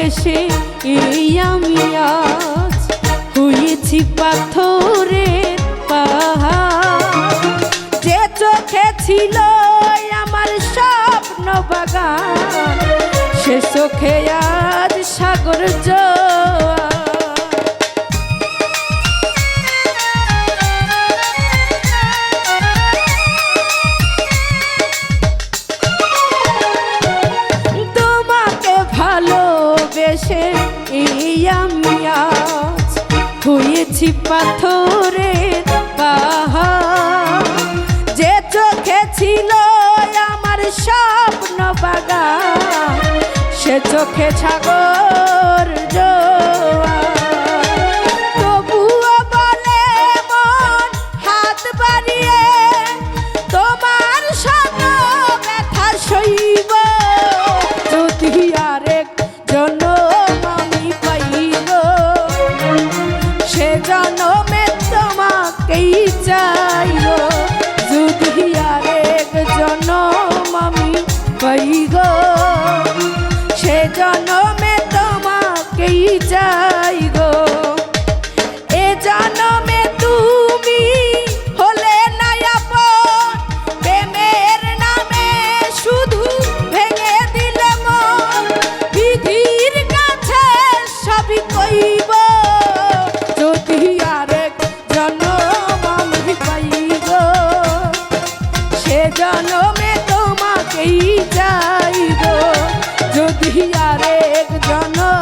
ভালোবেসে এই আমি আজ হয়েছি পাথরের পাহাড়। যে চোখে ছিল আমার স্বপ্ন বাগান, সে চোখে আজ সাগর জোয়ার হয়েছি পাথরের পাহাড় যে চোখে ছিল আমার স্বপ্ন বাগা সে চোখে ছাগর জোয়ার জনমে তোমাকেই চাইব যদি আরেক জনম আমি পাইব সে জনমে তোমাকেই চাই আরেক জনম